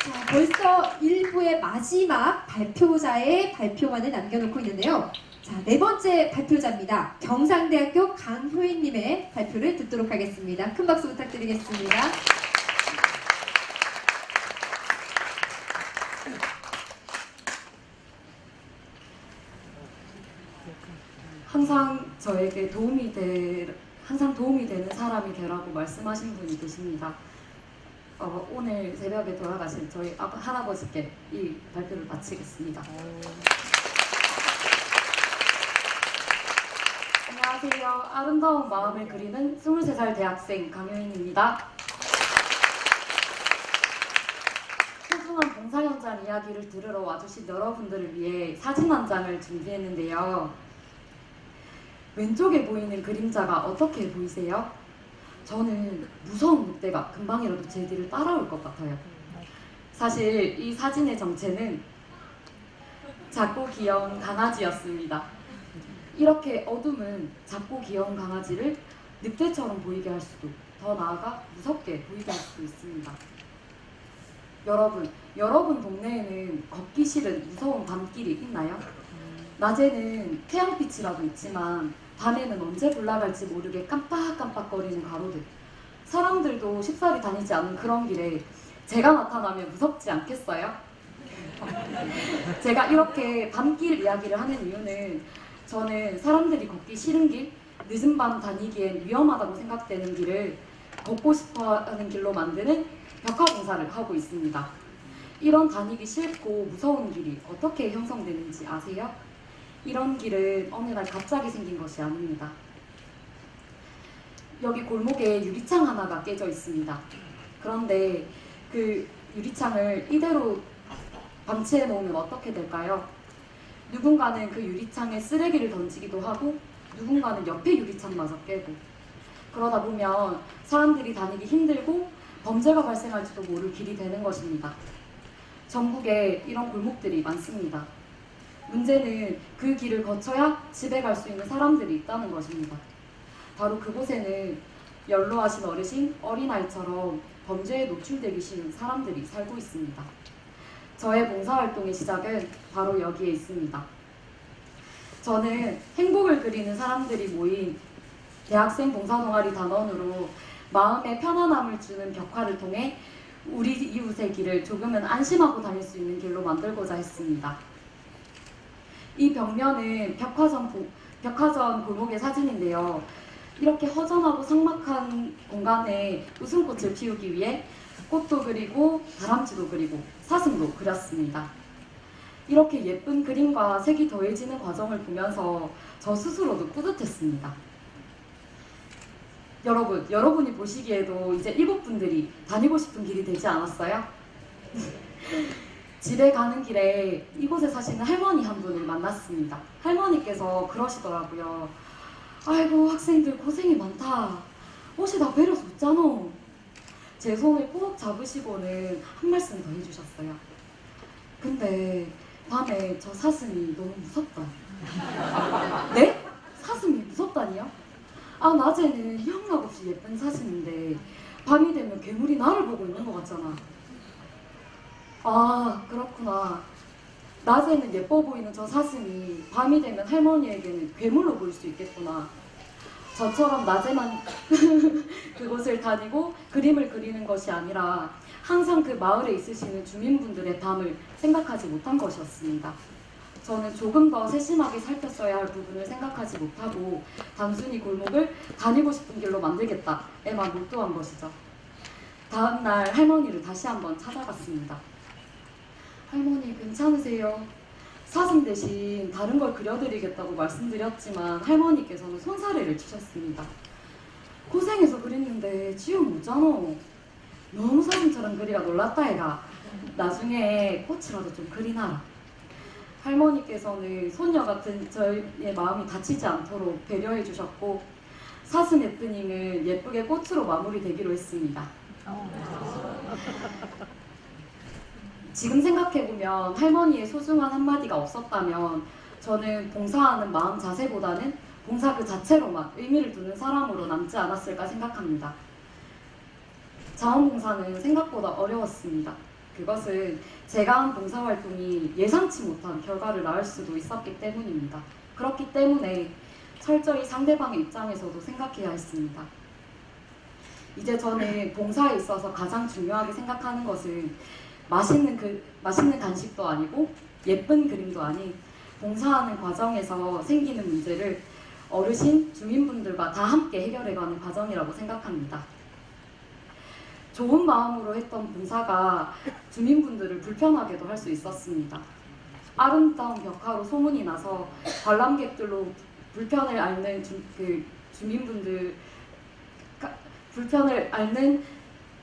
자, 벌써 1부의 마지막 발표자의 발표만을 남겨놓고 있는데요. 자, 네 번째 발표자입니다. 경상대학교 강효인님의 발표를 듣도록 하겠습니다. 큰 박수 부탁드리겠습니다. 항상 저에게 도움이 될 항상 도움이 되는 사람이 되라고 말씀하신 분이 계십니다. 어, 오늘 새벽에 돌아가신 저희 아- 할아버지께 이 발표를 마치겠습니다. 안녕하세요. 아름다운 마음을 그리는 23살 대학생 강효인입니다. 소중한 봉사 현장 이야기를 들으러 와주신 여러분들을 위해 사진 한 장을 준비했는데요. 왼쪽에 보이는 그림자가 어떻게 보이세요? 저는 무서운 늑대가 금방이라도 제 뒤를 따라올 것 같아요. 사실 이 사진의 정체는 작고 귀여운 강아지였습니다. 이렇게 어둠은 작고 귀여운 강아지를 늑대처럼 보이게 할 수도 더 나아가 무섭게 보이게 할 수도 있습니다. 여러분, 여러분 동네에는 걷기 싫은 무서운 밤길이 있나요? 낮에는 태양빛이라도 있지만 밤에는 언제 불나갈지 모르게 깜빡깜빡거리는 가로등. 사람들도 쉽사리 다니지 않는 그런 길에 제가 나타나면 무섭지 않겠어요? 제가 이렇게 밤길 이야기를 하는 이유는 저는 사람들이 걷기 싫은 길, 늦은 밤 다니기엔 위험하다고 생각되는 길을 걷고 싶어 하는 길로 만드는 벽화 공사를 하고 있습니다. 이런 다니기 싫고 무서운 길이 어떻게 형성되는지 아세요? 이런 길은 어느 날 갑자기 생긴 것이 아닙니다. 여기 골목에 유리창 하나가 깨져 있습니다. 그런데 그 유리창을 이대로 방치해 놓으면 어떻게 될까요? 누군가는 그 유리창에 쓰레기를 던지기도 하고 누군가는 옆에 유리창마저 깨고 그러다 보면 사람들이 다니기 힘들고 범죄가 발생할지도 모를 길이 되는 것입니다. 전국에 이런 골목들이 많습니다. 문제는 그 길을 거쳐야 집에 갈 수 있는 사람들이 있다는 것입니다. 바로 그곳에는 연로하신 어르신, 어린아이처럼 범죄에 노출되기 싫은 사람들이 살고 있습니다. 저의 봉사활동의 시작은 바로 여기에 있습니다. 저는 행복을 그리는 사람들이 모인 대학생 봉사동아리 단원으로 마음의 편안함을 주는 벽화를 통해 우리 이웃의 길을 조금은 안심하고 다닐 수 있는 길로 만들고자 했습니다. 이 벽면은 벽화전, 보- 벽화전 골목의 사진인데요. 이렇게 허전하고 삭막한 공간에 웃음꽃을 피우기 위해 꽃도 그리고 다람쥐도 그리고 사슴도 그렸습니다. 이렇게 예쁜 그림과 색이 더해지는 과정을 보면서 저 스스로도 뿌듯했습니다. 여러분, 여러분이 보시기에도 이제 일곱 분들이 다니고 싶은 길이 되지 않았어요? 집에 가는 길에 이곳에 사시는 할머니 한 분을 만났습니다. 할머니께서 그러시더라고요. 아이고 학생들 고생이 많다. 옷이 다 베려졌잖아. 제 손을 꼭 잡으시고는 한 말씀 더 해주셨어요. 근데 밤에 저 사슴이 너무 무섭다. 네? 사슴이 무섭다니요? 아 낮에는 형락 없이 예쁜 사슴인데 밤이 되면 괴물이 나를 보고 있는 것 같잖아. 아 그렇구나. 낮에는 예뻐 보이는 저 사슴이 밤이 되면 할머니에게는 괴물로 보일 수 있겠구나. 저처럼 낮에만 그곳을 다니고 그림을 그리는 것이 아니라 항상 그 마을에 있으시는 주민분들의 밤을 생각하지 못한 것이었습니다. 저는 조금 더 세심하게 살폈어야 할 부분을 생각하지 못하고 단순히 골목을 다니고 싶은 길로 만들겠다에만 몰두한 것이죠. 다음 날 할머니를 다시 한번 찾아갔습니다. 할머니 괜찮으세요? 사슴 대신 다른 걸 그려드리겠다고 말씀드렸지만 할머니께서는 손사래를 치셨습니다. 고생해서 그렸는데 지우면 못잖아. 너무 사슴처럼 그리가 놀랐다 해가. 나중에 꽃이라도 좀 그리나. 할머니께서는 손녀 같은 저의 마음이 다치지 않도록 배려해 주셨고 사슴 예쁘님을 예쁘게 꽃으로 마무리되기로 했습니다. 지금 생각해보면 할머니의 소중한 한마디가 없었다면 저는 봉사하는 마음 자세보다는 봉사 그 자체로만 의미를 두는 사람으로 남지 않았을까 생각합니다. 자원봉사는 생각보다 어려웠습니다. 그것은 제가 한 봉사활동이 예상치 못한 결과를 낳을 수도 있었기 때문입니다. 그렇기 때문에 철저히 상대방의 입장에서도 생각해야 했습니다. 이제 저는 봉사에 있어서 가장 중요하게 생각하는 것은 맛있는 그 맛있는 간식도 아니고 예쁜 그림도 아닌 봉사하는 과정에서 생기는 문제를 어르신, 주민분들과 다 함께 해결해가는 과정이라고 생각합니다. 좋은 마음으로 했던 봉사가 주민분들을 불편하게도 할 수 있었습니다. 아름다운 벽화로 소문이 나서 관람객들로 불편을 앓는 주, 그 주민분들 가- 불편을 앓는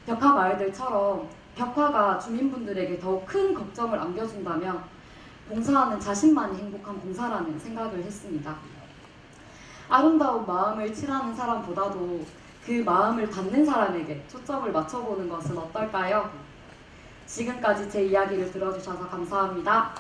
벽화 마을들처럼 벽화가 주민분들에게 더욱 큰 걱정을 안겨준다면 봉사하는 자신만이 행복한 봉사라는 생각을 했습니다. 아름다운 마음을 칠하는 사람보다도 그 마음을 받는 사람에게 초점을 맞춰보는 것은 어떨까요? 지금까지 제 이야기를 들어주셔서 감사합니다.